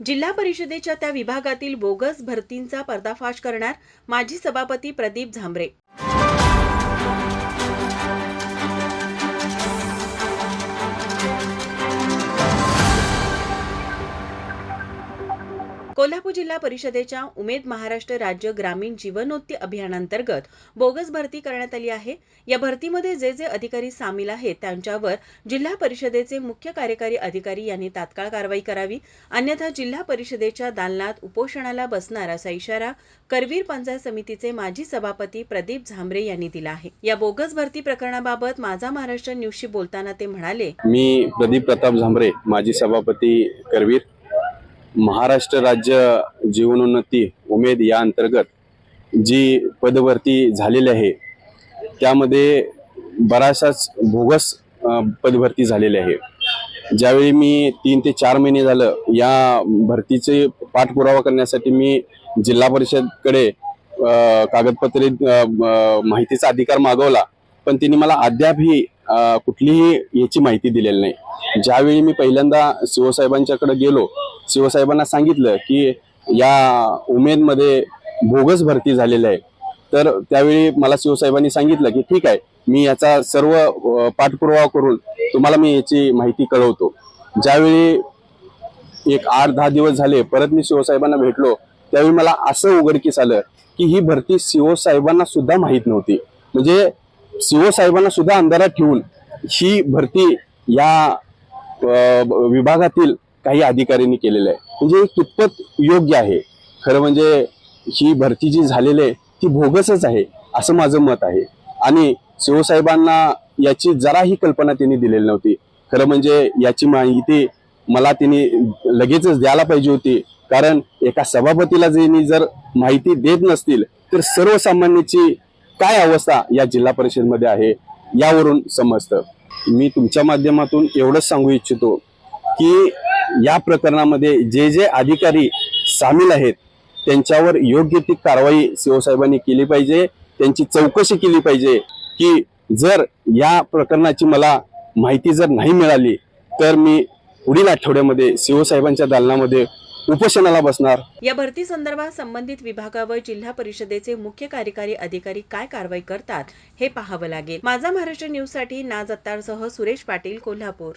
जिल्हा परिषदेच्या त्या विभागातील बोगस भरतींचा पर्दाफाश करणार माजी सभापती प्रदीप झांबरे. कोल्हापूर जिल्हा परिषदेच्या उमेद महाराष्ट्र राज्य ग्रामीण जीवनोत्ती अभियानांतर्गत बोगस भरती करण्यात आली आहे. या भरतीमध्ये जे जे अधिकारी सामील आहेत त्यांच्यावर जिल्हा परिषदेचे मुख्य कार्यकारी अधिकारी यांनी तात्काळ कारवाई करावी. अन्यथा जिल्हा परिषदेच्या दालनात उपोषणाला बसणार असा इशारा करवीर पंचायत समितीचे माजी सभापती प्रदीप झांबरे यांनी दिला आहे. या बोगस भरती प्रकरणाबाबत माझा महाराष्ट्र न्यूजशी बोलताना ते म्हणाले मी प्रदीप प्रताप झांबरे माजी सभापती करवीर महाराष्ट्र राज्य जीवनोन्नती उमेद या अंतर्गत जी पदभरती झालेली आहे त्यामध्ये बराचसाच बोगस पदभरती झालेली आहे. ज्यावेळी मी तीन ते चार महिने झालं या भरतीचे पाठपुरावा करण्यासाठी मी जिल्हा परिषदकडे कागदपत्रे माहितीचा अधिकार मागवला. पण तिने मला अद्यापही कुठलीही याची माहिती दिलेली नाही. ज्यावेळी मी पहिल्यांदा शिवसाहेबांच्याकडे गेलो शिवसाहेबांना सांगितलं की या उमेदमध्ये बोगस भरती झालेलं आहे. तर त्यावेळी मला शिवसाहेबांनी सांगितलं की ठीक आहे मी याचा सर्व पाठपुरावा करून तुम्हाला मी याची माहिती कळवतो. ज्यावेळी एक आठ दहा दिवस झाले परत मी शिवसाहेबांना भेटलो त्यावेळी मला असं उघडकीस आलं की ही भरती शिवसाहेबांना सुद्धा माहीत नव्हती. म्हणजे शिवसाहेबांना सुद्धा अंधारात ठेवून ही भरती या विभागातील काही अधिकाऱ्यांनी केलेलं आहे. म्हणजे कितपत योग्य आहे? खरं म्हणजे ही भरती जी झालेली आहे ती भोगसच आहे असं माझं मत आहे. आणि शिवसाहेबांना याची जराही कल्पना त्यांनी दिलेली नव्हती. खरं म्हणजे याची माहिती मला त्यांनी लगेचच द्यायला पाहिजे होती. कारण एका सभापतीला ज्यांनी जर माहिती देत नसतील तर सर्वसामान्याची काय अवस्था या जिल्हा परिषदमध्ये आहे यावरून समजतं. मी तुमच्या माध्यमातून एवढंच सांगू इच्छितो की या प्रकरणामध्ये जे जे अधिकारी सामील आहेत त्यांच्यावर योग्य ती कारवाई शिवसाहेबांनी केली पाहिजे त्यांची चौकशी केली पाहिजे की जर या प्रकरणाची मला माहिती जर नाही मिळाली तर मी पुढील आठवड्यामध्ये शिवसाहेबांच्या दालनामध्ये उपोषणाला बसणार. या भरती संदर्भात संबंधित विभागावर जिल्हा परिषदेचे मुख्य कार्यकारी अधिकारी काय कारवाई करतात हे पाहावं लागेल. माझा महाराष्ट्र न्यूजसाठी नाज अत्तारसह सुरेश पाटील कोल्हापूर.